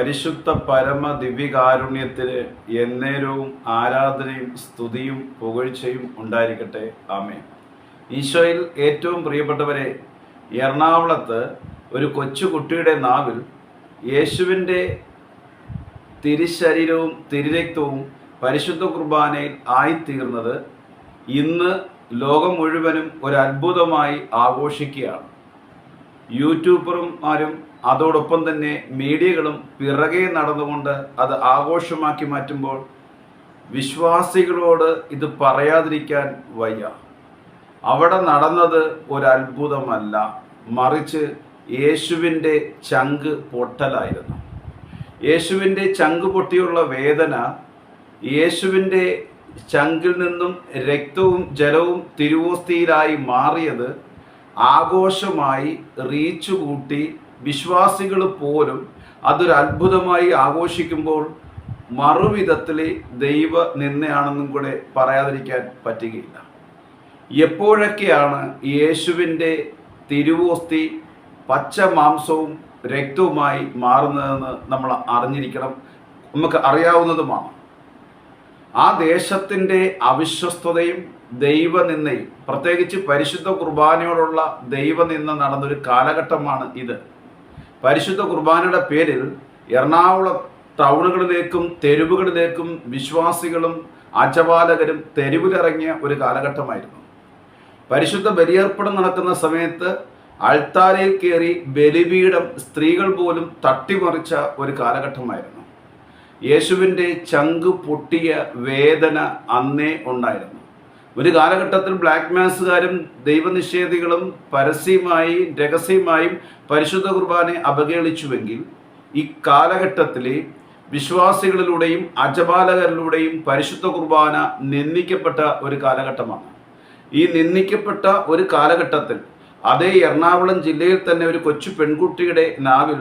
പരിശുദ്ധ പരമ ദിവ്യകാരുണ്യത്തിന് എന്നേരവും ആരാധനയും സ്തുതിയും പുകഴ്ചയും ഉണ്ടായിരിക്കട്ടെ. ആമേ ഈശോയിൽ ഏറ്റവും പ്രിയപ്പെട്ടവരെ എറണാകുളത്ത് ഒരു കൊച്ചുകുട്ടിയുടെ നാവിൽ യേശുവിന്റെ തിരിശരീരവും തിരിരക്തവും പരിശുദ്ധ കുർബാനയിൽ ആയിത്തീർന്നത് ഇന്ന് ലോകം മുഴുവനും ഒരു അത്ഭുതമായി ആഘോഷിക്കുകയാണ്. യൂട്യൂബർമാരും അതോടൊപ്പം തന്നെ മീഡിയകളും പിറകെ നടന്നുകൊണ്ട് അത് ആഘോഷമാക്കി മാറ്റുമ്പോൾ വിശ്വാസികളോട് ഇത് പറയാതിരിക്കാൻ വയ്യ. അവിടെ നടന്നത് ഒരത്ഭുതമല്ല. മറിച്ച് യേശുവിന്റെ ചങ്ക് പൊട്ടലായിരുന്നു. യേശുവിന്റെ ചങ്ക് പൊട്ടിയുള്ള വേദന യേശുവിന്റെ ചങ്കിൽ നിന്നും രക്തവും ജലവും തിരുവോസ്തിയിലായി മാറിയത് ആഘോഷമായി റീച്ച് കൂട്ടി വിശ്വാസികൾ പോലും അതൊരു അത്ഭുതമായി ആഘോഷിക്കുമ്പോൾ മറുവിധത്തിൽ ദൈവ നിന്നയാണെന്നും കൂടെ പറയാതിരിക്കാൻ പറ്റുകയില്ല. എപ്പോഴൊക്കെയാണ് യേശുവിന്റെ തിരുവോസ്തി പച്ച മാംസവും രക്തവുമായി മാറുന്നതെന്ന് നമ്മൾ അറിഞ്ഞിരിക്കണം. നമുക്ക് അറിയാവുന്നതുമാണ് ആ ദേശത്തിന്റെ അവിശ്വസ്തതയും ദൈവനിന്ദയും പ്രത്യേകിച്ച് പരിശുദ്ധ കുർബാനയോടുള്ള ദൈവനിന്ദ നടന്നൊരു കാലഘട്ടമാണ് ഇത്. പരിശുദ്ധ കുർബാനയുടെ പേരിൽ എറണാകുളം ടൗണുകളിലേക്കും തെരുവുകളിലേക്കും വിശ്വാസികളും ആചപാലകരും തെരുവിലിറങ്ങിയ ഒരു കാലഘട്ടമായിരുന്നു. പരിശുദ്ധ ബലിയർപ്പണം നടക്കുന്ന സമയത്ത് അൾത്താരയിൽ കയറി ബലിപീഠം സ്ത്രീകൾ പോലും തട്ടിമറിച്ച ഒരു കാലഘട്ടമായിരുന്നു. യേശുവിന്റെ ചങ്ക് പൊട്ടിയ വേദന അന്നേ ഉണ്ടായിരുന്നു. ഒരു കാലഘട്ടത്തിൽ ബ്ലാക്ക് മാസുകാരും ദൈവനിഷേധികളും പരസ്യമായി രഹസ്യമായും പരിശുദ്ധ കുർബാനെ അപകേളിച്ചുവെങ്കിൽ ഈ കാലഘട്ടത്തിലെ വിശ്വാസികളിലൂടെയും അജപാലകരിലൂടെയും പരിശുദ്ധ കുർബാന നിന്ദിക്കപ്പെട്ട ഒരു കാലഘട്ടമാണ്. ഈ നിന്ദിക്കപ്പെട്ട ഒരു കാലഘട്ടത്തിൽ അതേ എറണാകുളം ജില്ലയിൽ തന്നെ ഒരു കൊച്ചു പെൺകുട്ടിയുടെ നാവിൽ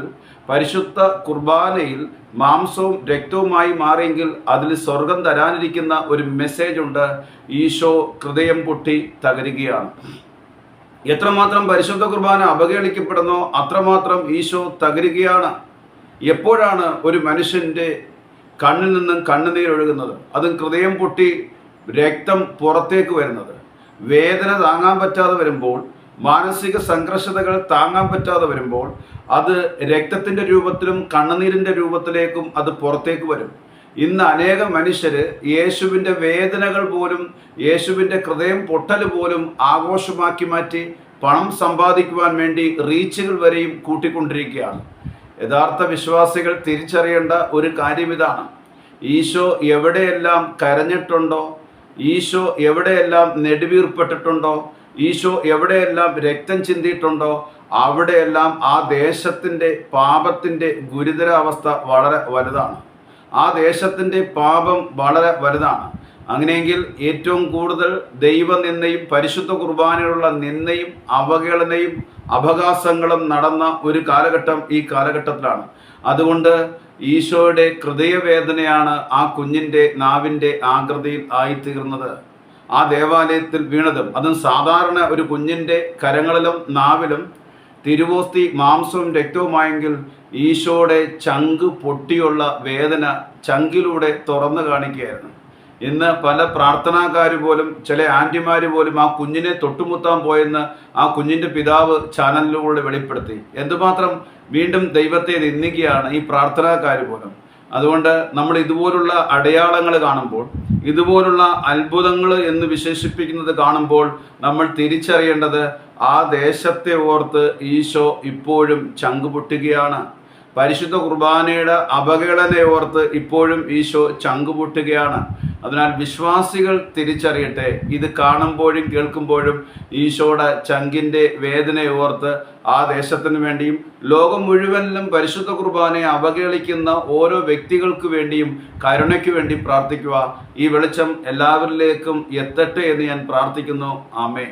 പരിശുദ്ധ കുർബാനയിൽ മാംസവും രക്തവുമായി മാറിയെങ്കിൽ അതിൽ സ്വർഗം തരാനിരിക്കുന്ന ഒരു മെസ്സേജ് ഉണ്ട്. ഈശോ ഹൃദയം പൊട്ടി തകരുകയാണ്. എത്രമാത്രം പരിശുദ്ധ കുർബാന അപകേളിക്കപ്പെടുന്നോ അത്രമാത്രം ഈശോ തകരുകയാണ്. എപ്പോഴാണ് ഒരു മനുഷ്യന്റെ കണ്ണിൽ നിന്നും കണ്ണുനീരൊഴുകുന്നത് അതും ഹൃദയം പൊട്ടി രക്തം പുറത്തേക്ക് വരുന്നത്. വേദന താങ്ങാൻ പറ്റാതെ വരുമ്പോൾ മാനസിക സംഘർഷതകൾ താങ്ങാൻ പറ്റാതെ വരുമ്പോൾ അത് രക്തത്തിന്റെ രൂപത്തിലും കണ്ണുനീരിന്റെ രൂപത്തിലേക്കും അത് പുറത്തേക്ക് വരും. ഇന്ന് അനേകം മനുഷ്യർ യേശുവിന്റെ വേദനകൾ പോലും യേശുവിന്റെ ഹൃദയം പൊട്ടൽ പോലും ആഘോഷമാക്കി മാറ്റി പണം സമ്പാദിക്കുവാൻ വേണ്ടി റീച്ചുകൾ വരെയും കൂട്ടിക്കൊണ്ടിരിക്കുകയാണ്. യഥാർത്ഥ വിശ്വാസികൾ തിരിച്ചറിയേണ്ട ഒരു കാര്യം ഇതാണ്. ഈശോ എവിടെയെല്ലാം കരഞ്ഞിട്ടുണ്ടോ ഈശോ എവിടെയെല്ലാം നെടുവീർപ്പെട്ടിട്ടുണ്ടോ ഈശോ എവിടെയെല്ലാം രക്തം ചിന്തിയിട്ടുണ്ടോ അവിടെയെല്ലാം ആ ദേശത്തിന്റെ പാപത്തിന്റെ ഗുരുതരാവസ്ഥ വളരെ വലുതാണ്. ആ ദേശത്തിന്റെ പാപം വളരെ വലുതാണ്. അങ്ങനെയെങ്കിൽ ഏറ്റവും കൂടുതൽ ദൈവനിന്ദയും പരിശുദ്ധ കുർബാനയുള്ള നിന്ദയും അവഹേളനയും അപകാശങ്ങളും നടന്ന ഒരു കാലഘട്ടം ഈ കാലഘട്ടത്തിലാണ്. അതുകൊണ്ട് ഈശോയുടെ ഹൃദയവേദനയാണ് ആ കുഞ്ഞിന്റെ നാവിന്റെ ആകൃതിയിൽ ആയിത്തീർന്നത്. ആ ദേവാലയത്തിൽ വീണതും അതും സാധാരണ ഒരു കുഞ്ഞിന്റെ കരങ്ങളിലും നാവിലും തിരുവോസ്തി മാംസവും രക്തവുമായെങ്കിൽ ഈശോയുടെ ചങ്ക് പൊട്ടിയുള്ള വേദന ചങ്കിലൂടെ തുറന്നു കാണിക്കുകയായിരുന്നു. ഇന്ന് പല പ്രാർത്ഥനാക്കാർ പോലും ചില ആന്റിമാർ പോലും ആ കുഞ്ഞിനെ തൊട്ടുമുത്താൻ പോയെന്ന് ആ കുഞ്ഞിന്റെ പിതാവ് ചാനലിലൂടെ വെളിപ്പെടുത്തി. എന്തുമാത്രം വീണ്ടും ദൈവത്തെ നിന്ദിക്കുകയാണ് ഈ പ്രാർത്ഥനാക്കാർ പോലും. അതുകൊണ്ട് നമ്മൾ ഇതുപോലുള്ള അടയാളങ്ങൾ കാണുമ്പോൾ ഇതുപോലുള്ള അത്ഭുതങ്ങൾ എന്ന് വിശേഷിപ്പിക്കുന്നത് കാണുമ്പോൾ നമ്മൾ തിരിച്ചറിയേണ്ടത് ആ ദേശത്തെ ഓർത്ത് ഈശോ ഇപ്പോഴും ചങ്കുപൊട്ടുകയാണ്. പരിശുദ്ധ കുർബാനയുടെ അപകടനെ ഓർത്ത് ഇപ്പോഴും ഈശോ ചങ്കുപൊട്ടുകയാണ്. അതിനാൽ വിശ്വാസികൾ തിരിച്ചറിയട്ടെ ഇത് കാണുമ്പോഴും കേൾക്കുമ്പോഴും ഈശോയുടെ ചങ്കിന്റെ വേദനയെ ഓർത്ത് ആ ദേശത്തിന് വേണ്ടിയും ലോകം മുഴുവനിലും പരിശുദ്ധ കുർബാനയെ അവഹേളിക്കുന്ന ഓരോ വ്യക്തികൾക്ക് വേണ്ടിയും കരുണയ്ക്ക് വേണ്ടി പ്രാർത്ഥിക്കുക. ഈ വെളിച്ചം എല്ലാവരിലേക്കും എത്തട്ടെ എന്ന് ഞാൻ പ്രാർത്ഥിക്കുന്നു. ആമേ